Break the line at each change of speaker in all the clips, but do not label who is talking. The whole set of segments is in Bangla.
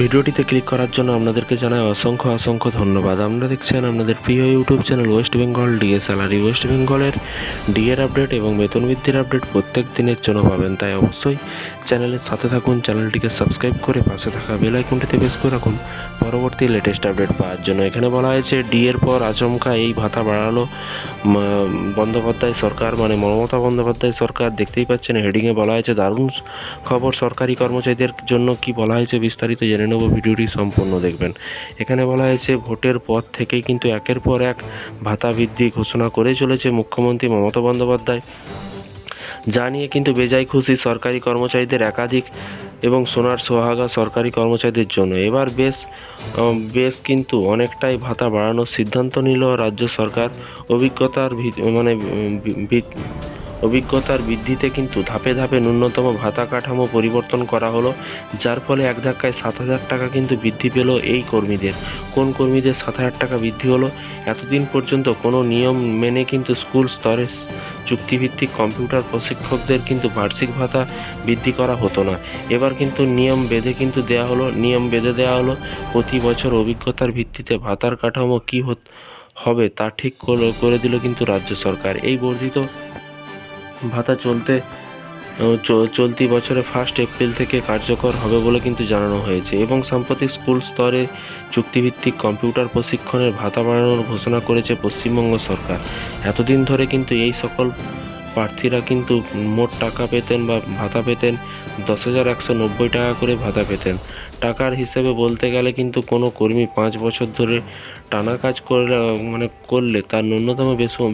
ভিডিওটিতে ক্লিক করার জন্য আপনাদেরকে জানাই অসংখ্য অসংখ্য ধন্যবাদ। আপনারা দেখছেন আপনাদের প্রিয় YouTube channel West Bengal DA salary. West বেঙ্গলের ডিএর আপডেট এবং বেতন বৃদ্ধির আপডেট প্রত্যেক দিনের জন্য পাবেন, তাই অবশ্যই চ্যানেলের সাথে থাকুন, চ্যানেলটিকে সাবস্ক্রাইব করে পাশে থাকা বেল আইকনটিতে প্রেস করে রাখুন। পরবর্তী লেটেস্ট আপডেট পাওয়ার জন্য এখানে বলা হয়েছে ডিএর পর আচমকা এই ভাতা বাড়ালো। বন্দ্যোপাধ্যায় সরকার মানে মমতা বন্দ্যোপাধ্যায় সরকার, দেখতেই পাচ্ছেন হেডিংয়ে বলা হয়েছে, দারুণ খবর, সরকারি কর্মচারীদের জন্য কি বলা হয়েছে বিস্তারিত জেনে নেব, ভিডিওটি সম্পূর্ণ দেখবেন। এখানে বলা হয়েছে, ভোটের পর থেকেই কিন্তু একের পর এক ভাতা বৃদ্ধি ঘোষণা করে চলেছে মুখ্যমন্ত্রী মমতা বন্দ্যোপাধ্যায়। যা নিয়ে কিন্তু বেজায় খুশি সরকারি কর্মচারীদের একাধিক এবং সোনার সোহাগা সরকারি কর্মচারীদের জন্য। এবার বেশ বেশ কিন্তু অনেকটাই ভাতা বাড়ানোর সিদ্ধান্ত নিল রাজ্য সরকার। অভিজ্ঞতার মানে অভিজ্ঞতার বৃদ্ধিতে কিন্তু ধাপে ধাপে ন্যূনতম ভাতা কাঠামো পরিবর্তন করা হলো, যার ফলে এক ধাক্কায় সাত হাজার টাকা কিন্তু বৃদ্ধি পেল এই কর্মীদের। কোন কর্মীদের সাত হাজার টাকা বৃদ্ধি হলো, এতদিন পর্যন্ত কোনো নিয়ম মেনে কিন্তু স্কুল স্তরে চুক্তিভিত্তিক কম্পিউটার প্রশিক্ষকদের কিন্তু বার্ষিক ভাতা বৃদ্ধি করা হতো না। এবার কিন্তু নিয়ম বেঁধে কিন্তু দেয়া হলো, নিয়ম বেঁধে দেওয়া হলো। প্রতি বছর অভিজ্ঞতার ভিত্তিতে ভাতার কাঠামো কী হবে তা ঠিক করে দিল কিন্তু রাজ্য সরকার। এই বর্ধিত ভাতা চলতে চলতি বছরে ফার্স্ট এপ্রিল থেকে কার্যকর হবে বলে কিন্তু জানানো হয়েছে। এবং সাম্প্রতিক স্কুল স্তরে চুক্তিভিত্তিক কম্পিউটার প্রশিক্ষণের ভাতা বাড়ানোর ঘোষণা করেছে পশ্চিমবঙ্গ সরকার। এতদিন ধরে কিন্তু এই সকল প্রার্থীরা কিন্তু মোট টাকা পেতেন বা ভাতা পেতেন দশ হাজার একশো নব্বই টাকা করে ভাতা পেতেন। টাকার হিসেবে বলতে গেলে কিন্তু কোনো কর্মী পাঁচ বছর ধরে টানা কাজ করে মানে করলে তার ন্যূনতম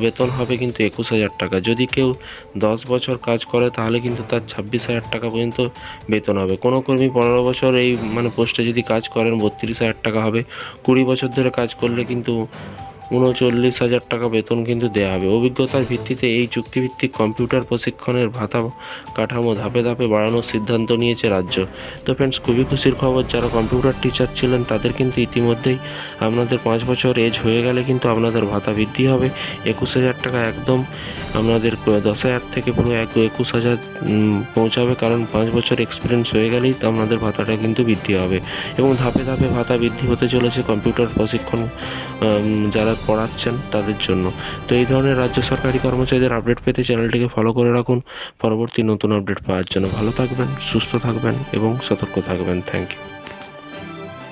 বেতন হবে কিন্তু একুশ হাজার টাকা। যদি কেউ দশ বছর কাজ করে তাহলে কিন্তু তার ছাব্বিশ হাজার টাকা পর্যন্ত বেতন হবে। কোনো কর্মী পনেরো বছর এই মানে পোস্টে যদি কাজ করেন বত্রিশ হাজার টাকা হবে। কুড়ি বছর ধরে কাজ করলে কিন্তু উনচল্লিশ হাজার টাকা বেতন কিন্তু দেওয়া হবে। অভিজ্ঞতার ভিত্তিতে এই চুক্তিভিত্তিক কম্পিউটার প্রশিক্ষণের ভাতা কাঠামো ধাপে ধাপে বাড়ানোর সিদ্ধান্ত নিয়েছে রাজ্য। তো ফ্রেন্ডস খুবই খুশির খবর, যারা কম্পিউটার টিচার ছিলেন, তাদের কিন্তু ইতিমধ্যেই আপনাদের পাঁচ বছর এজ হয়ে গেলে কিন্তু আপনাদের ভাতা বৃদ্ধি হবে। একুশ হাজার টাকা একদম আপনাদের দশ হাজার থেকে পুরো এক একুশ হাজার পৌঁছাবে, কারণ পাঁচ বছর এক্সপিরিয়েন্স হয়ে গেলেই তো আপনাদের ভাতাটা কিন্তু বৃদ্ধি হবে। এবং ধাপে ধাপে ভাতা বৃদ্ধি হতে চলেছে কম্পিউটার প্রশিক্ষণ যারা পড়াচ্ছেন তাদের জন্য। তো এই ধরনের রাজ্য সরকারি কর্মচারীদের আপডেট পেতে চ্যানেলটিকে ফলো করে রাখুন। পরবর্তী নতুন আপডেট পাওয়ার জন্য ভালো থাকবেন, সুস্থ থাকবেন এবং সতর্ক থাকবেন। Thank you